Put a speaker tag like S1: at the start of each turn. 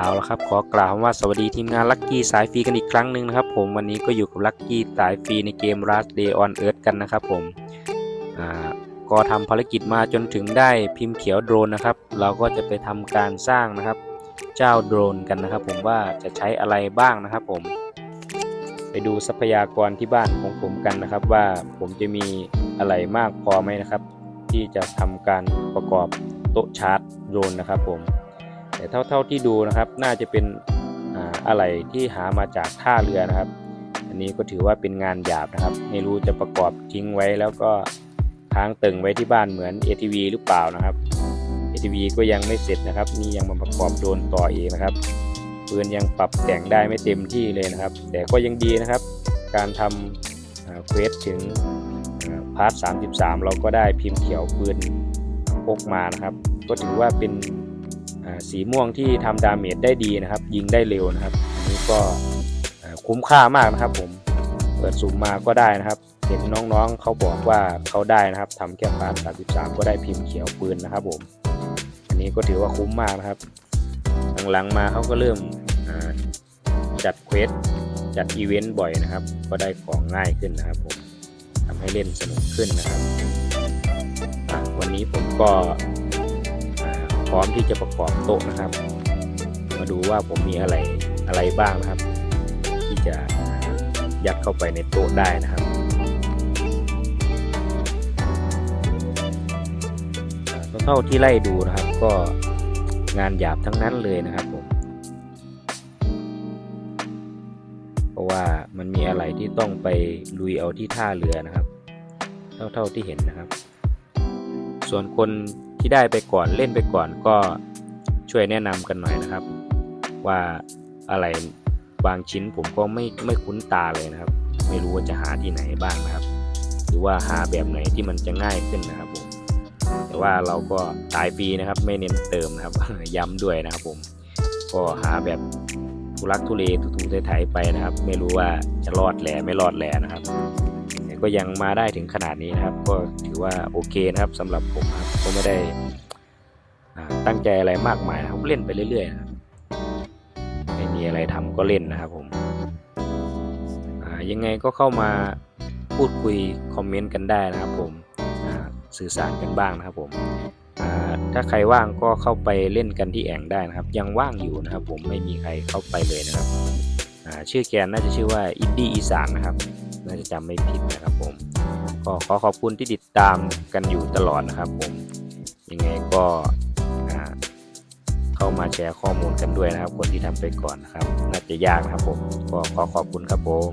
S1: เอาละครับขอกล่าวว่าสวัสดีทีมงานลั c กี้สายฟรีกันอีกครั้งหนึ่งนะครับผมวันนี้ก็อยู่กับลั c กี้สายฟรีในเกม Last Day on Earth กันนะครับผมอ่าก็ทำภารกิจมาจนถึงได้พิมพ์เขียวโดรนนะครับ เราก็จะไปทำการสร้างนะครับ เจ้าโดรนกันนะครับ ผมว่าจะใช้อะไรบ้างนะครับผม ไปดูทรัพยากรที่บ้านของผมกันนะครับ ว่าผมจะมีอะไรมากพอไหมนะครับ ที่จะทำการประกอบโต๊ะชาร์จโดรนนะครับผม แต่เท่าเท่าที่ดูนะครับน่าจะเป็นอะไรที่หามาจากท่าเรือนะครับ อันนี้ก็ถือว่าเป็นงานหยาบนะครับ ไม่รู้จะประกอบทิ้งไว้แล้วก็ค้างตึงไว้ที่บ้านเหมือน ATV หรือเปล่านะครับ ATV ก็ยังไม่เสร็จนะครับ นี่ยังมาประกอบโดนต่อเองนะครับปืนยังปรับแต่งได้ไม่เต็มที่เลยนะครับ แต่ก็ยังดีนะครับ การทำเควสถึงพาร์ท 33 เราก็ได้พิมพ์เขียวปืนพกมานะครับ ก็ถือว่าเป็น สีม่วงที่ทำดาเมจได้ดีนะครับ ยิงได้เร็วนะครับอันนี้ก็คุ้มค่ามากนะครับ ผมเปิดสุ่มมาก็ได้นะครับ เห็นน้องๆเขาบอกว่าเขาได้นะครับทำแค่พาร์ท33ก็ได้พิมพ์เขียวปืนนะครับ ผม อันนี้ก็ถือว่าคุ้มมากนะครับหลังๆมาเขาก็เริ่มจัดเควสจัดอีเวนต์บ่อยนะครับ ก็ได้ของง่ายขึ้นนะครับ ผมทำให้เล่นสนุกขึ้นนะครับวันนี้ผมก็ พร้อมที่จะประกอบโต๊ะนะครับ มาดูว่าผมมีอะไรอะไรบ้างนะครับ ที่จะยัดเข้าไปในโต๊ะได้นะครับเท่าที่ไล่ดูนะครับก็งานหยาบทั้งนั้นเลยนะครับผมเพราะว่ามันมีอะไรที่ต้องไปลุยเอาที่ท่าเรือนะครับ เท่าเท่าที่เห็นนะครับ ส่วนคน ที่ได้ไปก่อนเล่นไปก่อนก็ช่วยแนะนำกันหน่อยนะครับ ว่าอะไรบางชิ้นผมก็ไม่ไม่คุ้นตาเลยนะครับ ไม่รู้ว่าจะหาที่ไหนบ้างนะครับ หรือว่าหาแบบไหนที่มันจะง่ายขึ้นนะครับผมแต่ว่าเราก็ตายฟรีนะครับ ไม่เน้นเติมนะครับ ย้ำด้วยนะครับผมก็หาแบบทุลักทุเลทุๆไถไปนะครับ ไม่รู้ว่าจะรอดแหล่ไม่รอดแหล่นะครับ ก็ยังมาได้ถึงขนาดนี้นะครับ ก็ถือว่าโอเคนะครับสำหรับผมครับก็ไม่ได้ตั้งใจอะไรมากมายครับเล่นไปเรื่อยๆนะครับไม่มีอะไรทำก็เล่นนะครับผมยังไงก็เข้ามาพูดคุยคอมเมนต์กันได้นะครับผมสื่อสารกันบ้างนะครับผมถ้าใครว่างก็เข้าไปเล่นกันที่แอ่งได้นะครับ ยังว่างอยู่นะครับ ผมไม่มีใครเข้าไปเลยนะครับชื่อแกนน่าจะชื่อว่าอินดี้อีสานนะครับ น่าจะจำไม่ผิดนะครับผมก็ขอขอบคุณที่ติดตามกันอยู่ตลอดนะครับผมยังไงก็เข้ามาแชร์ข้อมูลกันด้วยนะครับ คนที่ทำไปก่อนนะครับ น่าจะยากนะครับผมก็ขอขอบคุณครับผม